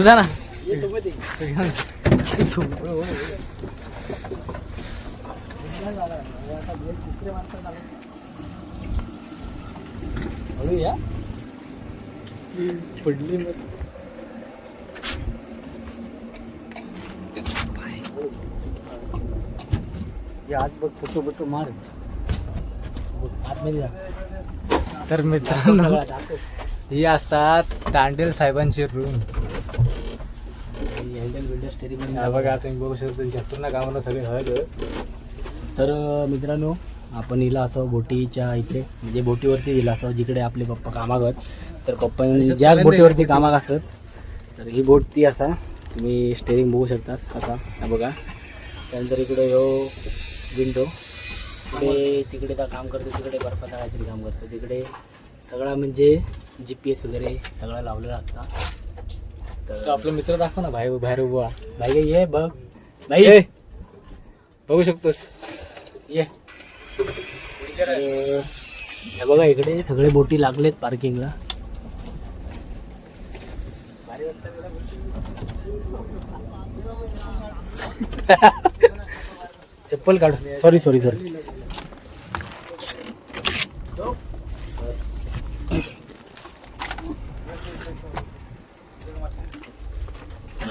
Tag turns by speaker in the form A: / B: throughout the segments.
A: तुझा ना.
B: या
A: पडली मग
B: आज बघ फोटो फोटो मार
A: तर मित्रांनो ही असतात तांडेल साहेबांची रूम
B: स्टेरिंग
A: हा बघा तुम्ही बघू शकता पूर्ण कामाला सगळे हळद
B: तर मित्रांनो आपण हिला असं बोटीच्या इथे म्हणजे बोटीवरती दिला असं जिकडे आपले पप्पा कामागत तर पप्पा ज्या बोटीवरती कामाक असत तर ही बोट ती असा तुम्ही स्टेरिंग बघू शकता असा हा बघा. त्यानंतर इकडे ह्यो विंडो तिकडे तिकडे त्या काम करतो तिकडे बर्फाचा काहीतरी काम करतो तिकडे सगळा म्हणजे जी पी एस वगैरे सगळं लावलेलं असतं.
A: तर आपला मित्र दाखव ना बाहेर बाहेर उभा
B: भाई ये बघ. भाई.
A: ए, बघू शकतोस.
B: ये. तर, हे बघा इकडे सगळे बोटी लागलेत पार्किंगला चप्पल काढ. सॉरी सॉरी सॉरी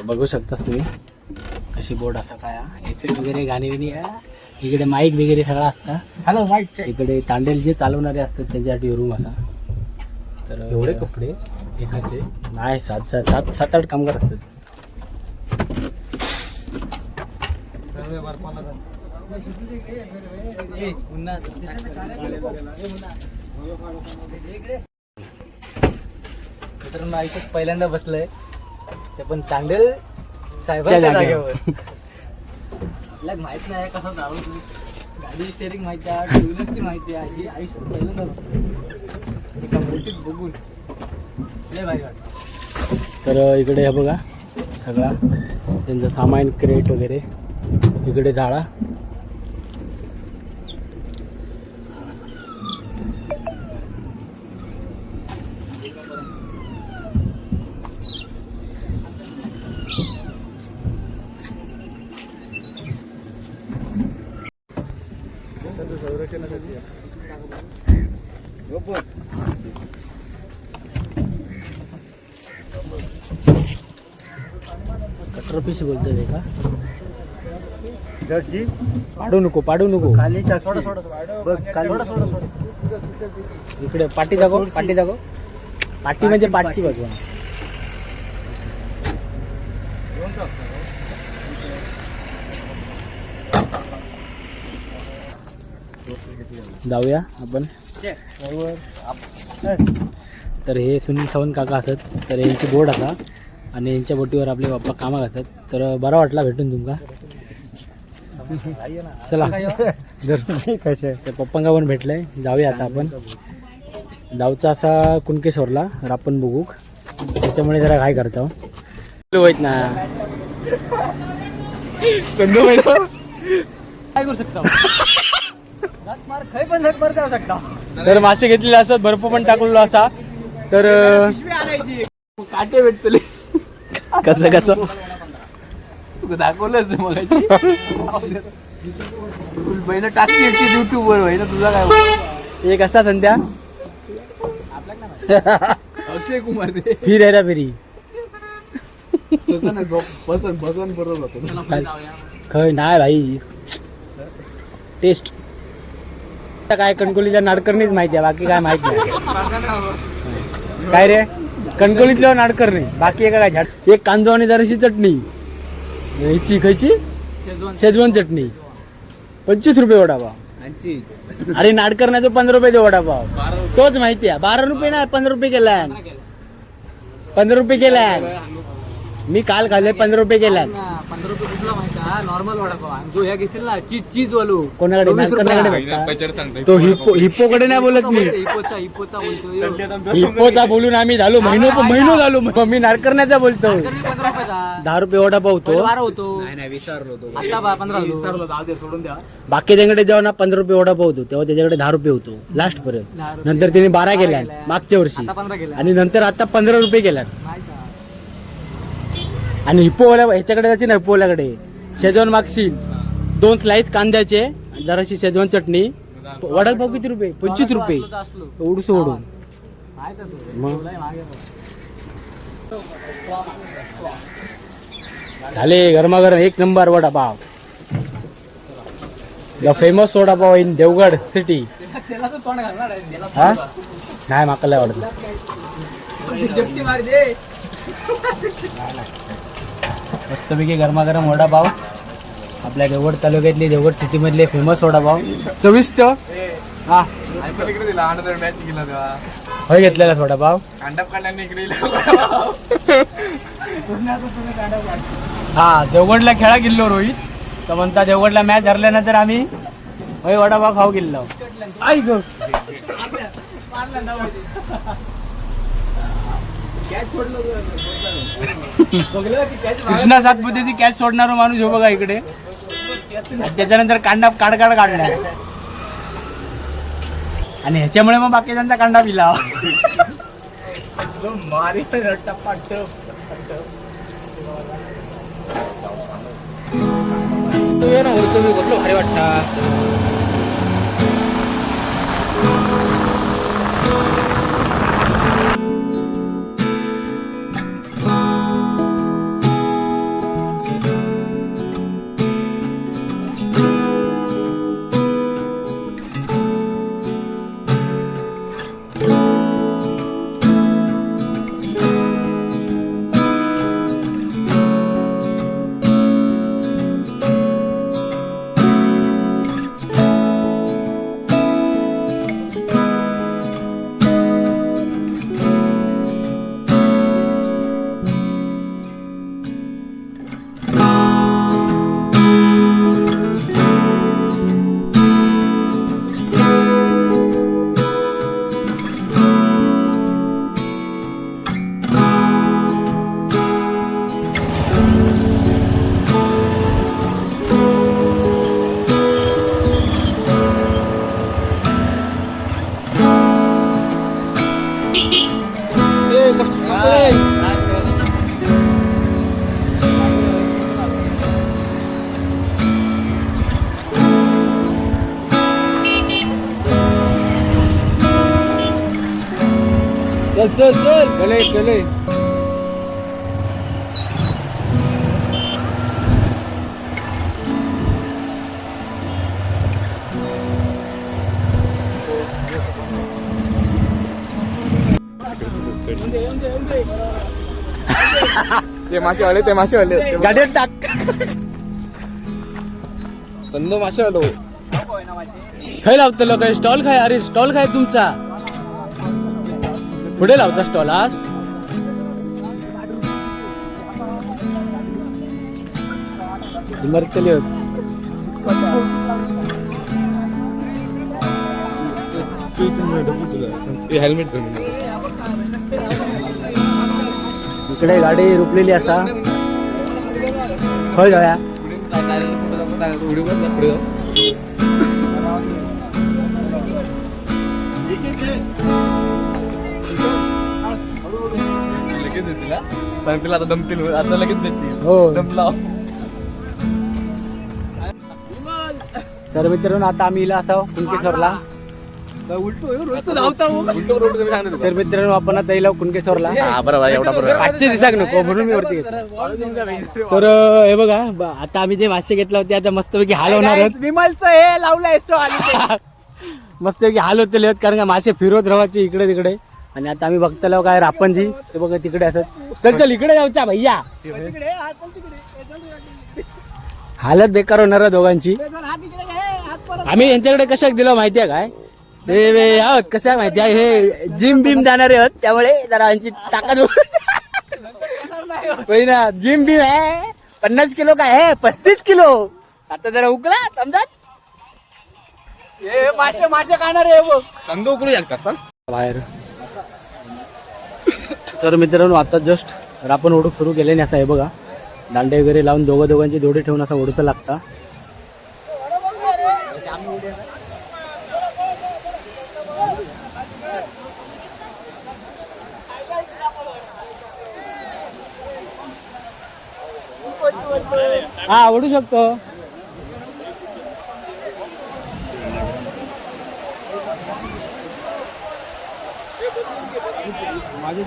B: बघू शकतास तुम्ही. कशी बोर्ड असा काय एफएम वगैरे गाणी बिणी आहे इकडे माईक वगैरे सगळं असतं.
A: हॅलो माईक
B: इकडे तांडेल जे चालवणारे असतात त्यांच्यासाठी रूम असा. तर
A: एवढे कपडे? एकाचे?
B: नाही सात सात सात सात आठ कामगार असतात.
A: मित्रांनो आयुष्यात पहिल्यांदा बसलंय. ते पण तांडेल साहेबांच्या जागेवर.
B: तुला माहीत नाही कसं जाऊ गाडी स्टेअरिंग माहिती आहे टू व्हीलरची माहिती आहे. ही आयुष्यात पहिल्यांदा बघतो. एका बोटीत बघून. लय भारी वाटतं. तर इकडे हे बघा सगळा. त्यांचं सामान क्रेट वगैरे. इकडे झाडा. पीस बोलतोय ते का? पाडू नको पाडू नको.
C: खाली बघ खाली.
B: इकडे पाठी दाखव पाठी दाखव. पाठी म्हणजे पाठी बघ जाऊया आपण. तर हे सुनील सावंत काका असत तर यांची बोट असा आणि यांच्या बोटीवर आपले बाप्पा कामाक असत तर बरा वाटला भेटून तुमका. चला. जर
C: कसे
B: तर पप्पांका पण भेटलंय. जाऊया आता आपण. डावचा असा कुणकेश्वरला रापण बघूक त्याच्यामुळे जरा काय करतो होत ना.
A: संधू मॅडम
B: काय करू शकता?
A: तर मासे घेतलेले असत बर्फ पण टाकलेलो असा. तर
B: काटे भेटतले.
A: कसं कसं?
B: दाखवलंच मग बहिण टाकली युट्यूब वर बहिण तुझा काय
A: एक असा संध्या.
B: अक्षय कुमार ते
A: फिर हेरा फेरी.
B: बसन बसन बरोबर
A: खय नाही भाई. टेस्ट काय कणकोलीच्या नाडकर्णीच माहिती आहे बाकी काय माहीत नाही. काय रे? कणकोलीतल्या नाडकर्णी बाकी एका काय झाड एक कांदो आणि जराशी चटणी. ह्याची खायची? शेजवान चटणी. पंचवीस रुपये वडापाव. अरे नाडकर्ण्याचं पंधरा रुपये दे वडापाव. तोच माहिती आहे. बारा रुपये नाही पंधरा रुपये केलाय पंधरा रुपये केलाय मी काल खाल्ले पंधरा रुपये केलाय
B: पंधरा रुपये
D: हा नॉर्मल वडापाव. आणि जो ह्या घेशील ना चीज चीज वालू
B: कोणाकडे
D: चोवीस
B: तो हिप्पो हिप्पोकडे नाही बोलत मी.
D: हिपोचा हिपोचा बोलतो. यो.
B: हिप्पोचा बोलून आम्ही झालो महिनो महिनो झालो. मग मी नारकरण्याचा बोलतो.
D: नानकर्णी पंधरा रुपयाचा
B: दहा रुपये वडापाव
D: पहिले
B: होतो
D: बारा होतो.
B: नाही विसरलो तो.
D: आता बा पंधरा विसरलो जाऊ दे सोडून द्या.
B: बाकी त्यांकडे जेव्हा ना पंधरा रुपये वडापाव होतो तेव्हा त्याच्याकडे दहा रुपये होतो लास्ट
D: दहा
B: पर्यंत
D: रुपये.
B: नंतर त्याने बारा
D: बारा
B: केल्या
D: केल्या.
B: मागच्या वर्षी.
D: आता पंधरा गेला
B: आणि नंतर आता पंधरा रुपये केल्यात.
D: नाही का?
B: आणि हिप्पोवाल्या ह्याच्याकडे जायची ना हिप्पोवाल्याकडे. शेजवान मागशील दोन स्लाइस कांद्याचे जराशी शेजवान चटणी. वडापाव किती रुपये? पंचवीस रुपये. उडू सोडून? मग? झाले गरमागरम एक number vada pav. The famous vada pav in Devgad city हा? नाही माका लय आवडत मस्तपैकी गरमागरम वडापाव आपल्या देवगड तालुक्यातली देवगड सिटी मधले फेमस वडापाव चविष्ट. हा. होय घेतलेला वडापाव हा देवगडला खेळा गेलो रोहित. तर म्हणता देवगडला मॅच हरल्यानंतर आम्ही होय वडापाव खाऊ गेलो आई ग. कृष्णा सातपुतेची कॅच सोडणारा माणूस हो बघा इकडे. त्याच्यानंतर कांडा काढकाड काढला आणि ह्याच्यामुळे मग बाकीच्यांचा कांडा पिला. मारी ये ना वरतो मी भारी वाटता चल चल. चल चले.
E: ते मासे आले ते मासे आले
B: गाडीत टाक.
E: संद मासे आलो
B: खाय लावतलो काय स्टॉल खाय अरे स्टॉल खाय तुमचा. पुढे लावता स्टॉल आज मरतली
E: हेल्मेट
B: इकडे गाडी रुपलेली असा. खय जाऊया.
E: लगेच देतील हा? पण तिला आता दमतील आता लगेच देतील.
B: हो.
E: दम लाव.
B: तर मित्रांनो आता आम्ही इला असा कुणकेश्वरला.
D: उलटो यो, रोहित तो धावता हो.
E: उलटो रोड तुम्ही सांगत
B: तर मित्रांनो आपण आता इला कुणकेश्वरला.
E: हा बरोबर एवढा बरोबर
B: आजचे दिसाक नको म्हणून मी वरती घेतो तर अं, हे बघा ब- आता आम्ही जे मासे घेतले होते आता मस्तपैकी हाल होणार आहेत.
D: विमलचं हे लावलंय स्टॉल
B: मस्तपैकी हाल होते कारण का मासे फिरवत राहायचे इकडे तिकडे. आणि आता आम्ही बघतलो काय रापणजी. ते बघा तिकडे असत चल चल इकडे जाऊच्या भैया. हालत बेकार होणार दोघांची. आम्ही यांच्याकडे कशाक दिलं माहितीये काय? हे आहोत कशा माहिती आहे? हे जिम बिम जाणारे आहोत त्यामुळे जरा यांची ताकद होई ना जिम बिम आहे. पन्नास किलो काय? आहे पस्तीस किलो. आता जरा उकला समजात हे मासे मासे खाणार आहे बघ.
E: संघ उकळू शकतात चल.
B: बाहेर. तर मित्रांनो आता जस्ट आपण ओढूक सुरू केले नाही असं आहे बघा. दांडे वगैरे लावून दोघं दोघांची जोडी ठेवून असा ओढूचा लागता. हा ओढू शकतो.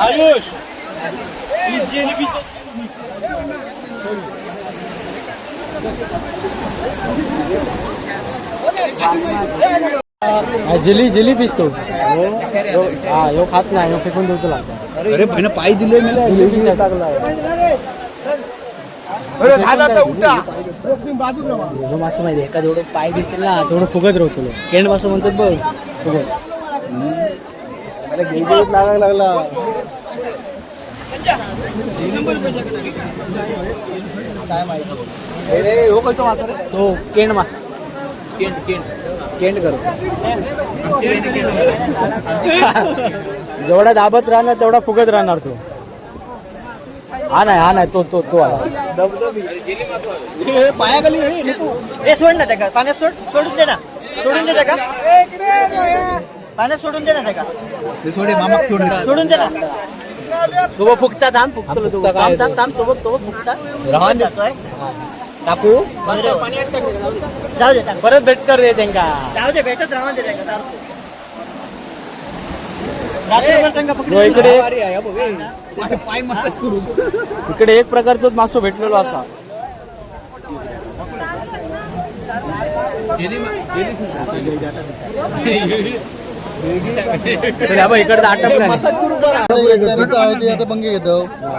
D: आयुष!
B: जिली जिली पिसतो हा ह्यो खात नाही ह्यो फेकून देऊ तुला.
E: अरे बहिण पाय दिले मला.
B: जो मासं माहिती एका जेवढं पाय दिसेल ना तेवढं फुगत राहतो तुला. केंड मासं म्हणतात बघ फुगत.
E: लागायला लागला. काय माहिती? अरे हो कसं वाचर
B: तो केंड मासा.
D: केंट केंट
E: केंड करतो
B: जेवढा दाबत राहणार तेवढा फुगत राहणार तो. हा नाही हा नाही तो तो तो आला.
E: हे पायाखाली हे
F: ए सोड ना त्याका पाण्यात सोड. सोडून दे ना. सोडून दे त्याका पाण्यात सोडून दे ना त्याका
E: हे सोडे मामाक सोड
F: सोडून दे ना
B: तो बघ फुगता थांब फुगतो तो थांब थांब थांब तो बघ तो बघ फुगता
E: राहून दे.
F: जातोय.
E: टाकू?
F: जाऊ दे. टाक.
B: परत भेटकर रे त्यांका.
F: जाऊ दे भेटत राहून दे. रात्रभर पकडून
B: इकडे.
E: हे. पाय करू
B: इकडे एक प्रकारचोच मासो भेटलेलो असा. चल, हा
E: करू बरं. आता बंगी घेतो.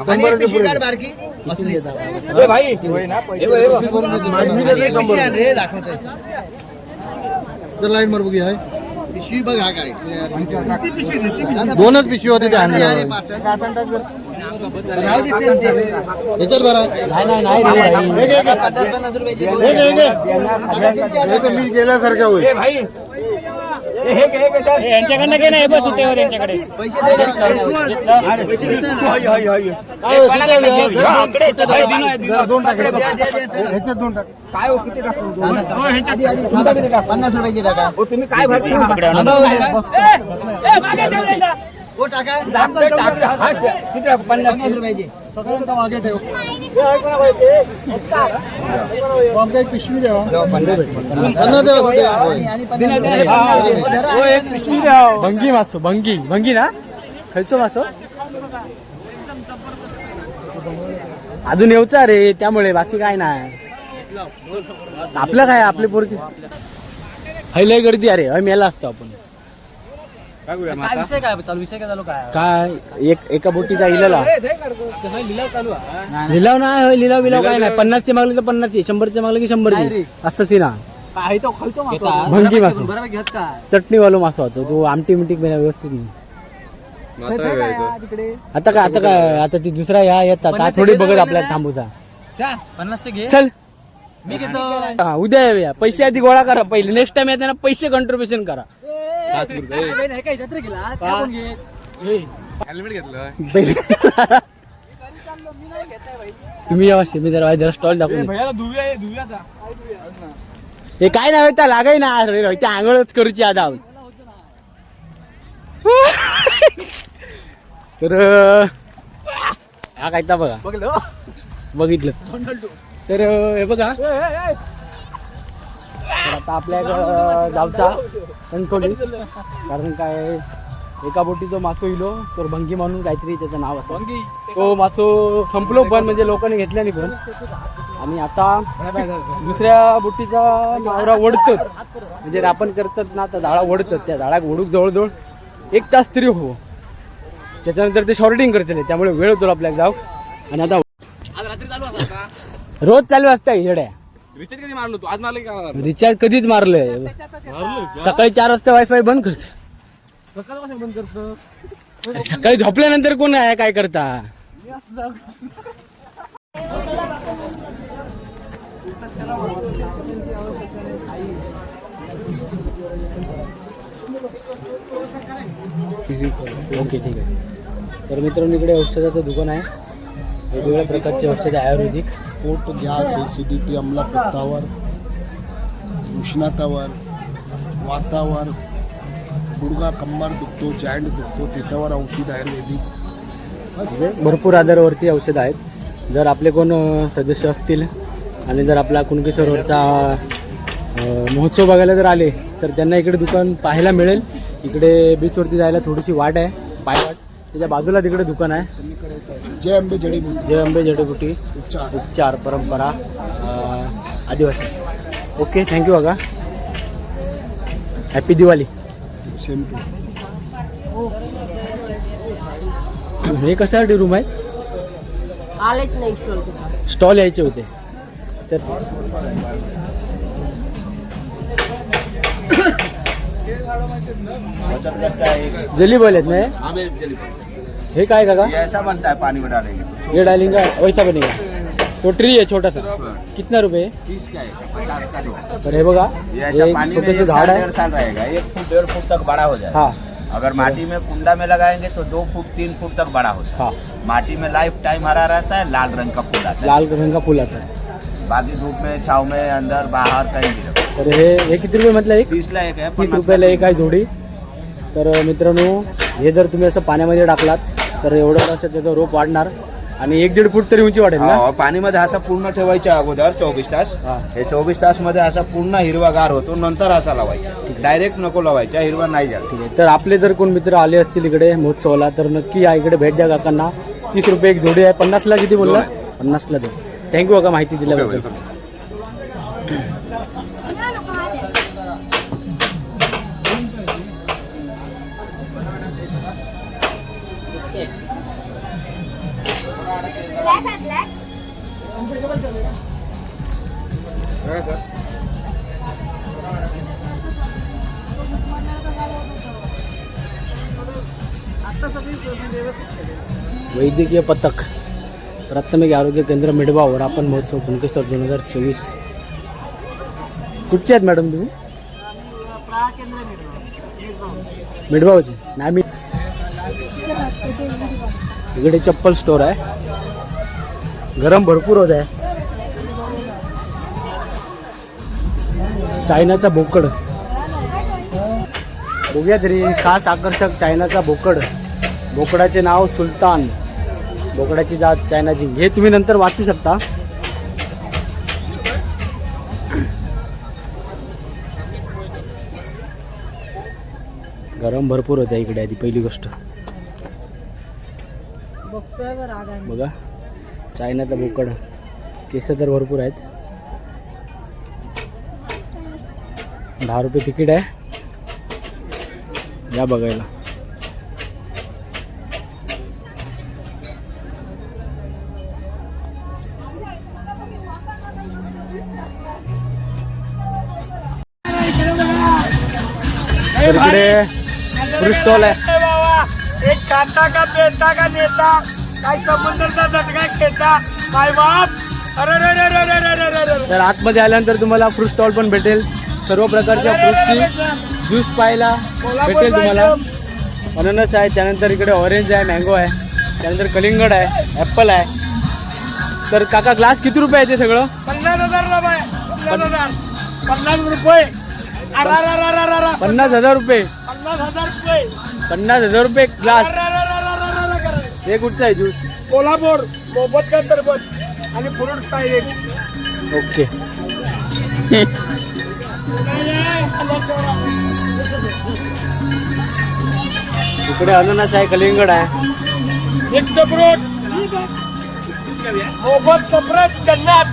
E: आणि एक पिशवी काढ बारकी. असली ए भाई. हे बघ, हे बघ. आणि एक पिशवी आण रे दाखवतोय तर लाईन मार बघूया पिशवी बघ हा काय. दोनच पिशवी होती ते राहू दे चल. याच्यात बरं. हे गोळी. मी गेल्यासारखं होईल.
F: यांच्याकडनं घे ना हे बस सुट्टीवर यांच्याकडे.
E: काय आधी, थांबा किती? पन्नास रुपयाची टाका. थांबा, हो, टाका. पन्नास रुपयाची. सगळ्यांना मागे ठेव. एक पिशवी द्यावा द्यावा कुठे?
B: एक पिशवी भंगी मासो भंगी भंगी ना? खयचो मासो? अजून येऊचा रे त्यामुळे बाकी काय नाही. आपलं काय आपली पोरकी हैलय गर्दी अरे हय मेला असतो आपण.
D: काय विषय काय? चालू विषय काय चालू काय?
B: काय एक एका बोटीचा इलेला
D: लिलाव चालू आहे.
B: लिलाव नाही होय लिलाव बिलाव काय नाही. पन्नासचे मागले तर पन्नासचे शंभरचे मागले की शंभरचे. असं सी ना
D: काय तो खायचो
B: भंगी मासो.
D: बरोबर घेत का?
B: चटणी वालो मासो होतो. तो आमटी मिटी बिना व्यवस्थित नाही.
D: तिकडे
B: आता काय आता काय आता ती दुसरा ह्या येतात. आता थोडी बघत आपल्याला थांबूचा.
D: पन्नासचे घे.
B: चल.
D: मी घेतो.
B: हा, उद्या येऊया. पैसे आधी गोळा करा पहिले. नेक्स्ट टाइम येताना पैसे कंट्रीब्युशन करा.
D: हे काय जत्रा गेला त्या पण घे
E: हेल्मेट घेतलं
B: पहिले तुम्ही या मी जरा जरा स्टॉल दाखवून. हे काय नाही त्या लागाय ना रे त्या आंघोळच करूची आता तर हा काय बघा बघितलं तर हे बघा तर आता आपल्या इकडं जावचा कणकवली कारण काय एका बोटीचा मासो इलो तर भंगी म्हणून काहीतरी त्याचं नाव असं. तो मासो संपलो पण म्हणजे लोकांनी घेतल्या नाही पण आणि आता दुसऱ्या बोटीचा मावरा ओढतात म्हणजे रापण करतात ना तर झाडा ओढतात. त्या झाडाक ओढूक जवळजवळ एक तास तरी हो. त्याच्यानंतर ते शॉर्टिंग करतले. त्यामुळे वेळ होतो आपल्याला जाऊ. आणि आता रोज चालू असतं हिरड्या
G: रिचार्ज कधी मारलो तू? आज मारले का?
B: रिचार्ज कधीच मारलंय. सकाळी चार वाजता वायफाय बंद करते
E: बंद करतो
B: सकाळी झोपल्यानंतर कोण आहे? काय करता? ओके ठीक आहे. तर मित्रांनो इकडे औषधाचं दुकान आहे. वेगवेगळ्या प्रकारचे औषध आयुर्वेदिक.
E: पोट गॅस ॲसिडिटी अमला पित्तावर उष्णतावर वातावर गुडघा कंबर दुखतो जॉईंट दुखतो त्याच्यावर औषध आयुर्वेदिक.
B: म्हणजे भरपूर आधारावरती औषधं आहेत. जर आपले कोण सदस्य असतील आणि जर आपला कुणके सरोवरचा महोत्सव बघायला जर आले तर त्यांना इकडे दुकान पाहायला मिळेल. इकडे बीचवरती जायला थोडीशी वाट आहे. पायवाट त्याच्या बाजूला तिकडे दुकान आहे.
E: जय अंबे जडीबुटी.
B: जय अंबे जडीबुटी.
E: उपचार.
B: उपचार परंपरा अ, आदिवासी. ओके थँक्यू बघा हॅपी दिवाळी
E: सेम टू
B: हे कशासाठी रूम आहे?
H: आलेच नाही स्टॉल तुम्हाला
B: स्टॉल यायचे होते. तर जली बोल ना?
G: आमिर जली
B: हे काय काका?
G: ये ऐसा बनता है पानी में डालेंगे।
B: ये डालेंगे वैसा बनेगा। तो ट्री है छोटा सा। कितना रुपये
G: तीस का है पचास का दो।
B: हे
G: ये ऐसा
B: एक
G: पानी में
B: छोटे से झाड आहे
G: डेढ़ साल रहेगा। एक फुट डेढ़ फुट तक बड़ा हो जाएगा।
B: हाँ।
G: अगर माटी में कुंडा में लगाएँगे तो दो फुट तीन फुट तक बड़ा हो जाएगा।
B: हाँ।
G: माटी में लाइफ टाइम हरा रहता है लाल रंग का फूल आता है।
B: लाल रंग का फूल आता है।
G: बाकी धूप में छाव में अंदर बाहर कहीं भी रखो।
B: तर हे हे किती रुपये म्हटलं एक?
G: तीस एक
B: रुपयाला एक. आहे जोडी. तर मित्रांनो हे जर तुम्ही असं पाण्यामध्ये टाकलात तर एवढं असं त्याचं रोप वाढणार आणि एक दीड फूट तरी उंची वाढेल ना?
G: पाणीमध्ये असा पूर्ण ठेवायच्या अगोदर चोवीस तास.
B: हा.
G: हे चोवीस तासमध्ये असा पूर्ण हिरवागार होतो नंतर असा लावायचा. डायरेक्ट नको लावायचा हिरवा नाही झाला.
B: ठीक आहे. तर आपले जर कोण मित्र आले असतील इकडे महोत्सवाला तर नक्की या इकडे भेट द्या काकांना. तीस रुपये एक जोडी आहे. पन्नासला किती बोलला? पन्नासला दे. थँक्यू काका माहिती दिल्याबद्दल. वैद्यकीय पथक प्राथमिक आरोग्य केंद्र मिडवावर आपण महोत्सव कुणकेश्वर दोन हजार चोवीस. कुठचे आहेत मॅडम तुम्ही? मिडवावचे नाही मी इकडे चप्पल स्टोर आहे. गरम भरपूर होत आहे. चायनाचा बोकड. बघूया तरी खास आकर्षक चायनाचा बोकड. बोकडाचे नाव सुलतान. बोकडाची जात चायनाची. हे तुम्ही नंतर वाचू शकता. गरम भरपूर होत्या इकडे आधी पहिली गोष्ट. बघा. चायनाचा बोकड. केस तर भरपूर आहेत. दहा रुपये तिकीट आहे. या बघायला. स्टॉल आहे.
F: एक कांता का का नेता? काय समुद्राचा झटका बाप अरे रे रे रे रे रे रे रे रे
B: तर आतमध्ये आल्यानंतर तुम्हाला फ्रूट स्टॉल पण भेटेल. सर्व प्रकारच्या फ्रूटची ज्यूस पाहायला भेटेल तुम्हाला. अननस आहे त्यानंतर इकडे ऑरेंज आहे मँगो आहे. त्यानंतर कलिंगड आहे ॲपल आहे. तर काका ग्लास किती रुपये आहे ते सगळं?
F: पन्नास हजार रुपये पन्नास रुपये.
B: पन्नास हजार रुपये.
F: पन्नास हजार रुपये.
B: पन्नास हजार रुपये ग्लास. हे कुठचं आहे ज्यूस
F: कोल्हापूर मोफत का आणि फ्रूट पाहिजे
B: ओके इकडे अननस आहे कलिंगड आहे.
F: एक चपरोट मोबत चपरट जन्नात.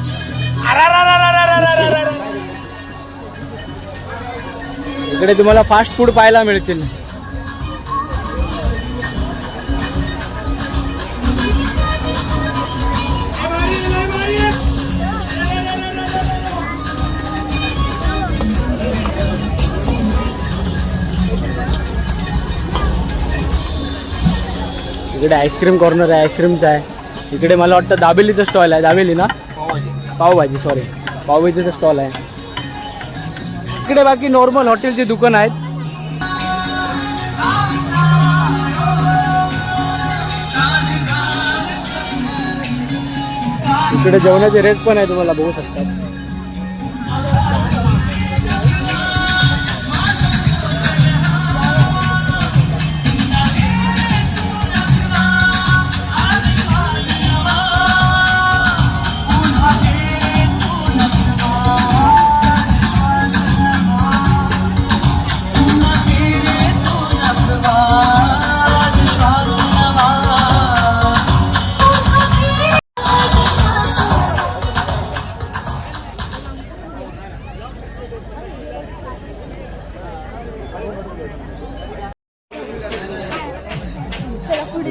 B: इकडे तुम्हाला फास्ट फूड पाहायला मिळतील. इकडे आईस्क्रीम कॉर्नर आहे आईस्क्रीमचं आहे. इकडे मला वाटतं दाबेलीचं स्टॉल आहे. दाबेली ना? पावभाजी. सॉरी पावभाजीचं स्टॉल आहे. इकडे बाकी नॉर्मल हॉटेलची दुकान आहेत. इकडे जेवणाचे रेट पण आहे तुम्हाला बघू शकता.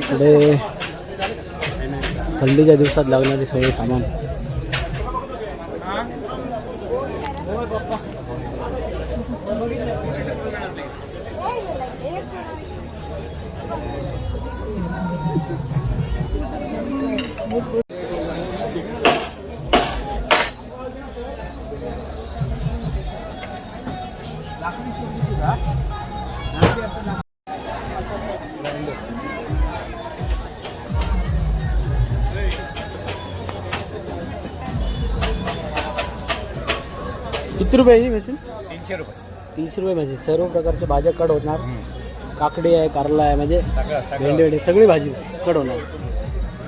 B: पुढे थंडीच्या दिवसात लागणारे सगळे सामान. रुपये आहे ही मशीन
G: तीनशे रुपये.
B: तीस रुपये मशीन सर्व प्रकारच्या भाज्या कट होणार. काकडी आहे कारला आहे म्हणजे भेंडी भेंडी सगळी भाजी कट होणार.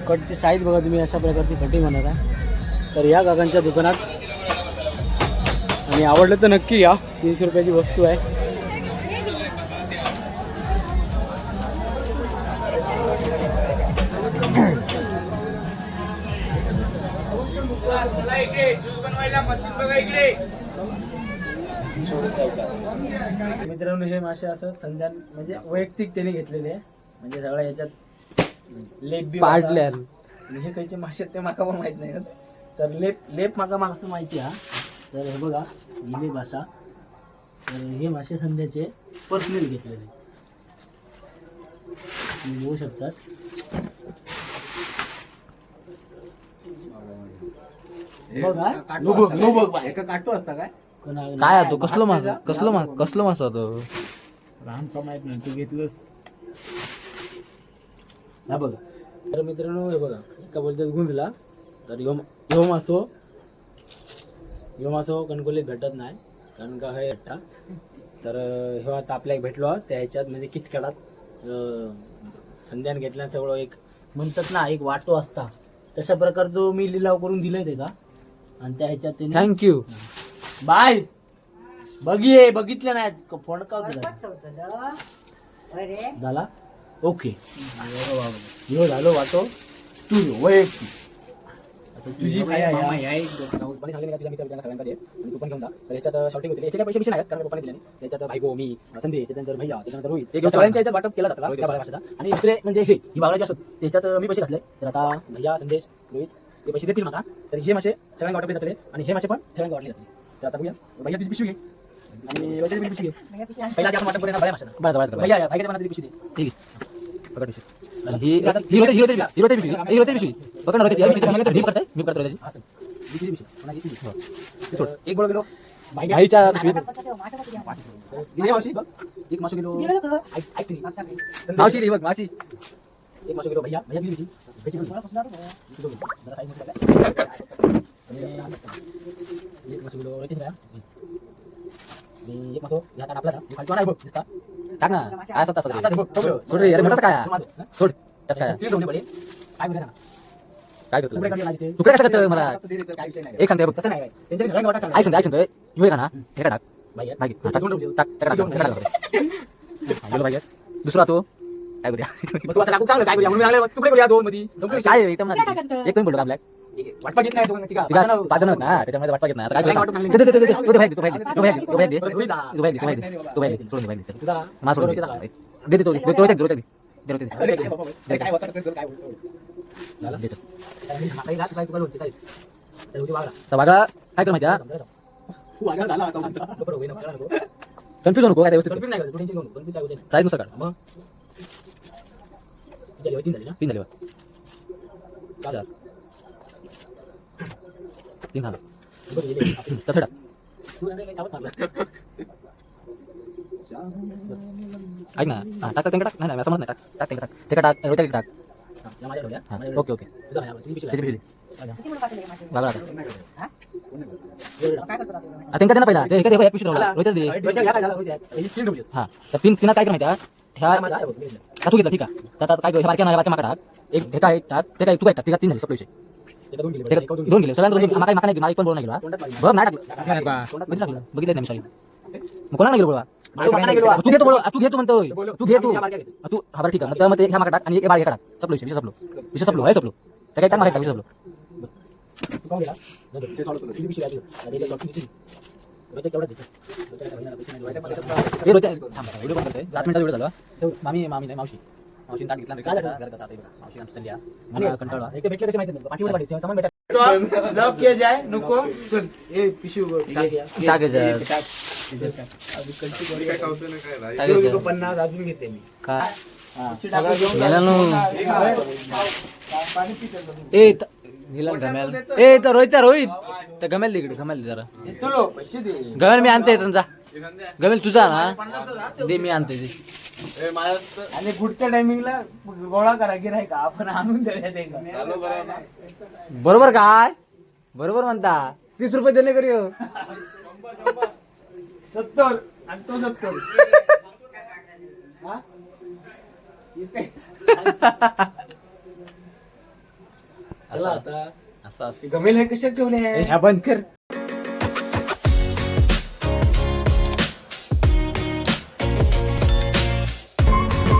B: कटची साईज बघा तुम्ही अशा प्रकारची कटिंग होणार आहे. तर या काकांच्या दुकानात आणि आवडलं तर नक्की या. तीनशे रुपयाची वस्तू आहे. मित्रांनो हे मासे असं संध्या म्हणजे वैयक्तिक त्याने घेतलेले आहे. म्हणजे सगळ्या याच्यात लेप बी पाडले आणि हे कायचे मासे आहेत ते माका पण माहीत नाही. तर लेप लेप माका मागचं माहिती हा. तर हे बघा ही लेप असा तर हे मासे संध्याचे पर्सनल घेतलेले तुम्ही बघू शकतास. बघा.
E: एका काटो असता काय?
D: काय तो कसलो मासा कसलो मा कसलो मासा तो
B: लहान का माहीत नाही तू घेतलंस. हा बघा. तर मित्रांनो हे बघा एका बोलतात गुंजला. तर ह्यो ह्यो मासो ह्यो मासो कणकोलीत भेटत नाही कारण का हे एकटा. तर ह्यो आता आपल्याला भेटलो त्या ह्याच्यात म्हणजे किचकडात संध्यान घेतल्या सगळं एक म्हणतात ना एक वाटो असता. तशा प्रकारचं मी लिलाव करून दिलंय ते का आणि त्या ह्याच्यात
D: थँक्यू
B: बाय. बघिये बघितलं नाही. फोन का झाला? ओके. ह्यो झालो वाटो. तुझो वैयक्तिक तुझी तू पण घेऊन जा. तर याच्यात शॉर्टिंग होते. पैसे पैसे नाही कारण दिले त्याच्यात भाईगो मी संदेश त्याच्यानंतर भैया त्याच्यानंतर रोहित. सगळ्यांच्या याच्यात वाटप केला त्या आणि दुसरे म्हणजे हे ही बागळा जे असत त्याच्यात मी पैसे घातले. तर आता भैया संदेश रोहित ते पैसे देतील मला. तर हे मासे सगळ्यांना वाटपले जातले आणि हे मासे पण सगळ्यांना वाटले जातील टाकूया भैया तिथे पिशवी घे आणि वैद्य पिशवी घे पहिला आपण वाटप करूया भैया मासा
D: बरं बरं
B: भैया भैया मला पिशवी दे
D: ठीक आहे पकड पिशवी ही हिरो हिरो हिरो ते पिशवी हिरो ते पिशवी बघा ना त्याची मी करताय मी करतो
B: त्याची एक बळ गेलो
D: भाईच्या पिशवीत
B: मावशी बघ एक मासू गेलो
D: मावशी रे बघ मावशी
B: एक मासू गेलो भैया भैया गेली होती एक मासो.
D: टाक ना काय असं तसं सोड रे अरे मोठं काय सोड त्यात काय काय करतो तुकडे कसं करतं मला एक सांगते बघ ऐक सांगते ऐक सांगते येऊ का ना हे टाक पाहिजे दुसरा तो काय करूया तुकडे करूया दोन मध्ये काय एकदम एक बोलतो आपल्या वाटपा घेत नाही पाच जण ना त्याच्यामध्ये वाटपा घेत नाही आता काय करूया? दे, दे, दे, दे, दे, तो दे, तो दे, तो दे, तो दे, तो दे, तो दे, तो दे, सोडून दे, बाहेर दे, चल. मला सोडून दे. दे दे तो दे, दे, रोहित दे. तर काय कर माहिती कन्फ्युज नको काय व्यवस्थित साईजनुसार काढ मग तीन झाले. चार तीन झालं तसं ऐक ना हा टाक टाक टाक. नाही नाही असं म्हणत नाही टाक टाक टाक टाक. ते टाक रोट्या टाक. हा, ओके ओके. त्याची पिशवी दे. बघा आता. हा, पहिला? ते एका देवा एक पिशवी ठेवला. रोट्याच दे. हा तर तीन तिनं काय कर माहिती ह्या तू घेतला ठीक आहे. तर काय कर, बारक्या ना बारक्या माका टाक. एक हे काय टाक ते काय तू काय टाक? तिघा तीन झाले सप्लायचे दोन गेले. सगळ्यांना दोन गेले. माका नाही गेला, एक पण बोल नाही गेला बघ नाही टाकलं बघितलं टाकलं बघितलं नाही मग कोणाला गेलो बोला तू घेतो बोल तू घेतो म्हणतोय. तू घे तू. तू हा बरं ठीक आहे. मग मग ते ह्या माका टाक आणि एक बाळ टाक सपलो विषय सपलो. विषय सपलो आहे सपलो. त्या काय टाक माका टाक सपलो. मामी मामी नाही मावशी. मावशी ताट घेतला इकडं. मावशी आमची चालली आहे. मला कंटाळा एक भेटले कशी माहिती नाही. पाठीवर पाठी सामान भेटा
G: लॉक किया जाए नको. चल ए पिशवी
D: टाक याच्यात. टाक. याच्यात.
G: पन्नास अजून घेते मी.
D: काय गेला नो. ए त- तर रोहित तर रोहित. तर गमेल दे इकडे गमेल जरा
G: पैसे दे.
D: गमेल मी आणते तुमचा गमेल तुझा ना दे मी आणते ते
G: आणि पुढच्या टायमिंगला गोळा करा की नाही का आपण आणून द्या
D: बरोबर काय बरोबर म्हणता. तीस रुपये देणे करी हो.
G: सत्तर आणि तो सत्तर.
D: असं असं.
G: गमेल हे कशा ठेवले
D: ह्या बंद कर.